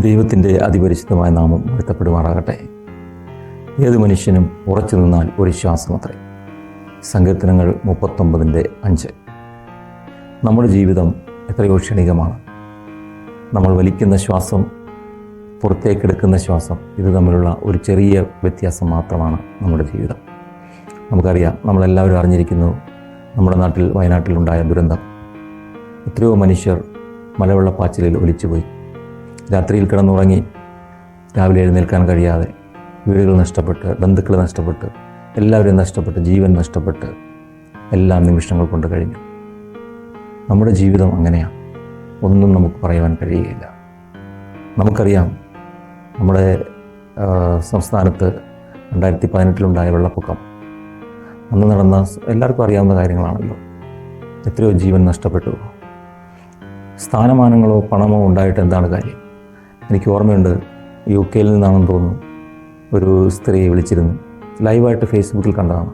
ദൈവത്തിന്റെ അതിപരിചിതമായ നാമം വാഴ്ത്തപ്പെടുമാറാകട്ടെ ഏത് മനുഷ്യനും ഉറച്ചു നിന്നാൽ ഒരു ശ്വാസമത്രേ സങ്കീർത്തനങ്ങൾ മുപ്പത്തൊമ്പതിന്റെ അഞ്ച്. നമ്മുടെ ജീവിതം എത്രയോ ക്ഷണികമാണ്. നമ്മൾ വലിക്കുന്ന ശ്വാസം പുറത്തേക്കെടുക്കുന്ന ശ്വാസം ഇത് തമ്മിലുള്ള ഒരു ചെറിയ വ്യത്യാസം മാത്രമാണ് നമ്മുടെ ജീവിതം. നമുക്കറിയാം നമ്മളെല്ലാവരും അറിഞ്ഞിരിക്കുന്നു നമ്മുടെ നാട്ടിൽ വയനാട്ടിലുണ്ടായ ദുരന്തം. എത്രയോ മനുഷ്യർ മലവെള്ളപ്പാച്ചിലിൽ ഒലിച്ചുപോയി. രാത്രിയിൽ കിടന്നുറങ്ങി രാവിലെ എഴുന്നേൽക്കാൻ കഴിയാതെ വീടുകൾ നഷ്ടപ്പെട്ട് ബന്ധുക്കൾ നഷ്ടപ്പെട്ട് എല്ലാവരും നഷ്ടപ്പെട്ട് ജീവൻ നഷ്ടപ്പെട്ട് എല്ലാ നിമിഷങ്ങൾ കൊണ്ട് കഴിഞ്ഞു. നമ്മുടെ ജീവിതം അങ്ങനെയാണ്. ഒന്നും നമുക്ക് പറയുവാൻ കഴിയുകയില്ല. നമുക്കറിയാം നമ്മുടെ സംസ്ഥാനത്ത് രണ്ടായിരത്തി പതിനെട്ടിലുണ്ടായ വെള്ളപ്പൊക്കം. അന്ന് നടന്ന എല്ലാവർക്കും അറിയാവുന്ന കാര്യങ്ങളാണല്ലോ. എത്രയോ ജീവൻ നഷ്ടപ്പെട്ടു. സ്ഥാനമാനങ്ങളോ പണമോ ഉണ്ടായിട്ട് എന്താണ് കാര്യം? എനിക്ക് ഓർമ്മയുണ്ട് യു കെയിൽ നിന്നാണെന്ന് തോന്നുന്നു. ഒരു സ്ത്രീയെ വിളിച്ചിരുന്നു. ലൈവായിട്ട് ഫേസ്ബുക്കിൽ കണ്ടതാണ്.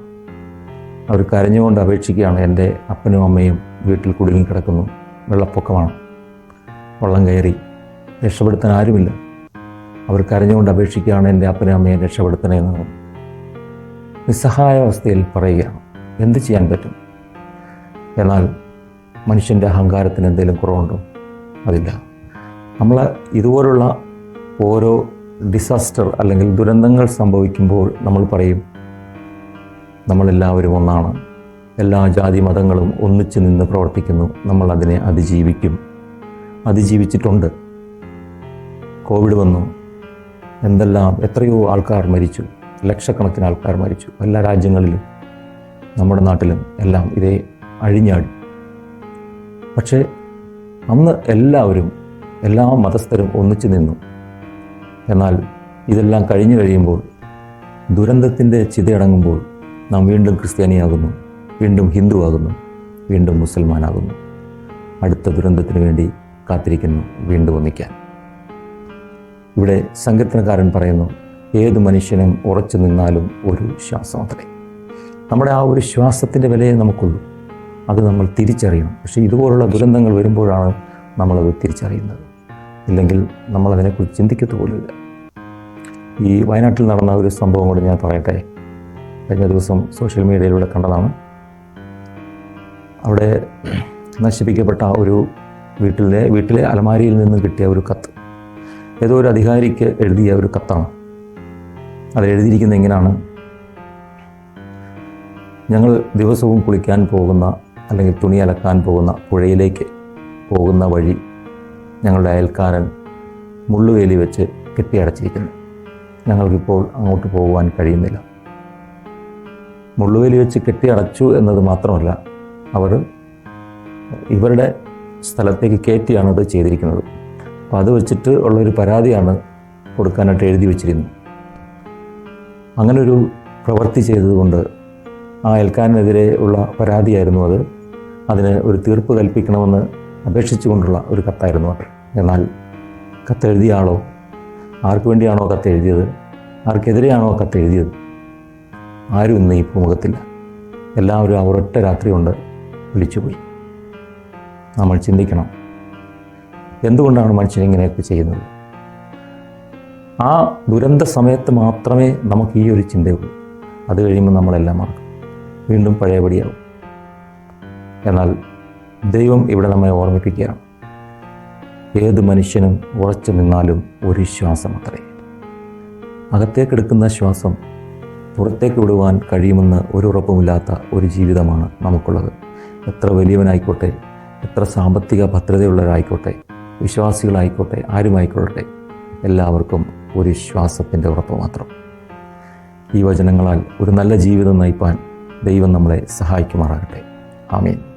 അവർ കരഞ്ഞുകൊണ്ട് അപേക്ഷിക്കുകയാണ് എന്റെ അപ്പനും അമ്മയും വീട്ടിൽ കുടുങ്ങി കിടക്കുന്നു. വെള്ളപ്പൊക്കമാണ്. വള്ളം കയറി. രക്ഷപ്പെടുത്താൻ ആരുമില്ല. അവർ കരഞ്ഞുകൊണ്ട് അപേക്ഷിക്കുകയാണ് എന്റെ അപ്പനും അമ്മയും രക്ഷപ്പെടുത്തണേ എന്ന് നിസ്സഹായ അവസ്ഥയിൽ പറയുകയാണ് എന്ത് ചെയ്യാൻ പറ്റും? എന്നാൽ മനുഷ്യന്റെ അഹങ്കാരത്തിന് എന്തെങ്കിലും കുറവുണ്ടോ? അതില്ല. നമ്മൾ ഇതുപോലുള്ള ഓരോ ഡിസാസ്റ്റർ അല്ലെങ്കിൽ ദുരന്തങ്ങൾ സംഭവിക്കുമ്പോൾ നമ്മൾ പറയും നമ്മളെല്ലാവരും ഒന്നാണ്. എല്ലാ ജാതി മതങ്ങളും ഒന്നിച്ചു നിന്ന് പ്രവർത്തിക്കുന്നു. നമ്മൾ അതിനെ അതിജീവിക്കും. അതിജീവിച്ചിട്ടുണ്ട്. കോവിഡ് വന്നു. എന്തെല്ലാം എത്രയോ ആൾക്കാർ മരിച്ചു. ലക്ഷക്കണക്കിന് ആൾക്കാർ മരിച്ചു. എല്ലാ രാജ്യങ്ങളിലും നമ്മുടെ നാട്ടിലും എല്ലാം ഇതേ അഴിഞ്ഞാടി. പക്ഷേ അന്ന് എല്ലാവരും എല്ലാ മതസ്ഥരും ഒന്നിച്ചു നിന്നു. എന്നാൽ ഇതെല്ലാം കഴിഞ്ഞു കഴിയുമ്പോൾ ദുരന്തത്തിന്റെ ചിതയടങ്ങുമ്പോൾ നാം വീണ്ടും ക്രിസ്ത്യാനിയാകുന്നു വീണ്ടും ഹിന്ദുവാകുന്നു വീണ്ടും മുസൽമാനാകുന്നു. അടുത്ത ദുരന്തത്തിന് വേണ്ടി കാത്തിരിക്കുന്നു വീണ്ടും ഒന്നിക്കാൻ. ഇവിടെ സങ്കീർത്തനക്കാരൻ പറയുന്നു ഏത് മനുഷ്യനും ഉറച്ചു നിന്നാലും ഒരു ശ്വാസം അത്രേ. നമ്മുടെ ആ ഒരു ശ്വാസത്തിന്റെ വിലയെ നമുക്കുള്ളൂ. അത് നമ്മൾ തിരിച്ചറിയണം. പക്ഷേ ഇതുപോലുള്ള ദുരന്തങ്ങൾ വരുമ്പോഴാണ് നമ്മളത് തിരിച്ചറിയുന്നത്. ഇല്ലെങ്കിൽ നമ്മളതിനെക്കുറിച്ച് ചിന്തിക്കത്ത് പോലുമില്ല ഈ വയനാട്ടിൽ നടന്ന ഒരു സംഭവം കൂടി ഞാൻ പറയട്ടെ. കഴിഞ്ഞ ദിവസം സോഷ്യൽ മീഡിയയിലൂടെ കണ്ടതാണ്. അവിടെ നശിപ്പിക്കപ്പെട്ട ഒരു വീട്ടിലെ വീട്ടിലെ അലമാരിയിൽ നിന്ന് കിട്ടിയ ഒരു കത്ത്. ഏതോ ഒരു അധികാരിക്ക് എഴുതിയ ഒരു കത്താണ്. അതെഴുതിയിരിക്കുന്ന ഇങ്ങനെയാണ്. ഞങ്ങൾ ദിവസവും കുളിക്കാൻ പോകുന്ന അല്ലെങ്കിൽ തുണി അലക്കാൻ പോകുന്ന പുഴയിലേക്ക് പോകുന്ന വഴി ഞങ്ങളുടെ അയൽക്കാരൻ മുള്ളുവേലി വെച്ച് കെട്ടിയടച്ചിരിക്കുന്നു. ഞങ്ങൾക്കിപ്പോൾ അങ്ങോട്ട് പോകുവാൻ കഴിയുന്നില്ല. മുള്ളുവേലി വെച്ച് കെട്ടിയടച്ചു എന്നത് മാത്രമല്ല അവർ ഇവരുടെ സ്ഥലത്തേക്ക് കയറ്റിയാണ് അത് ചെയ്തിരിക്കുന്നത്. അപ്പോൾ അത് വെച്ചിട്ട് ഉള്ളൊരു പരാതിയാണ് കൊടുക്കാനായിട്ട് എഴുതി വച്ചിരുന്നത് അങ്ങനൊരു പ്രവൃത്തി ചെയ്തതുകൊണ്ട് ആ അയൽക്കാരനെതിരെ ഉള്ള പരാതിയായിരുന്നു അത്. അതിന് ഒരു തീർപ്പ് കൽപ്പിക്കണമെന്ന് അപേക്ഷിച്ചുകൊണ്ടുള്ള ഒരു കത്തായിരുന്നു അത്. എന്നാൽ കത്തെഴുതിയ ആളോ ആർക്ക് വേണ്ടിയാണോ കത്ത് എഴുതിയത് ആർക്കെതിരെയാണോ കത്ത് എഴുതിയത് ആരും ഇന്ന് ഈ ഭൂമുഖത്തില്ല എല്ലാവരും ആ ഒരൊറ്റ രാത്രി കൊണ്ട് വിളിച്ചുപോയി. നമ്മൾ ചിന്തിക്കണം എന്തുകൊണ്ടാണ് മനുഷ്യൻ ഇങ്ങനെയൊക്കെ ചെയ്യുന്നത്? ആ ദുരന്ത സമയത്ത് മാത്രമേ നമുക്ക് ഈ ഒരു ചിന്തയുള്ളൂ. അത് കഴിയുമ്പോൾ നമ്മളെല്ലാം മറക്കും. വീണ്ടും പഴയപടിയാവും. എന്നാൽ ദൈവം ഇവിടെ നമ്മെ ഓർമ്മിപ്പിക്കുകയാണ്. ഏത് മനുഷ്യനും ഉറച്ചു നിന്നാലും ഒരു ശ്വാസം അത്രേ. അകത്തേക്കെടുക്കുന്ന ശ്വാസം പുറത്തേക്ക് വിടുവാൻ കഴിയുമെന്ന് ഒരു ഉറപ്പുമില്ലാത്ത ഒരു ജീവിതമാണ് നമുക്കുള്ളത്. എത്ര വലിയവനായിക്കോട്ടെ എത്ര സാമ്പത്തിക ഭദ്രതയുള്ളവരായിക്കോട്ടെ വിശ്വാസികളായിക്കോട്ടെ ആരുമായിക്കോട്ടെ എല്ലാവർക്കും ഒരു ശ്വാസത്തിന്റെ ഉറപ്പ് മാത്രം. ഈ വചനങ്ങളാൽ ഒരു നല്ല ജീവിതം നയിപ്പാൻ ദൈവം നമ്മളെ സഹായിക്കുമാറാകട്ടെ. ആമീൻ.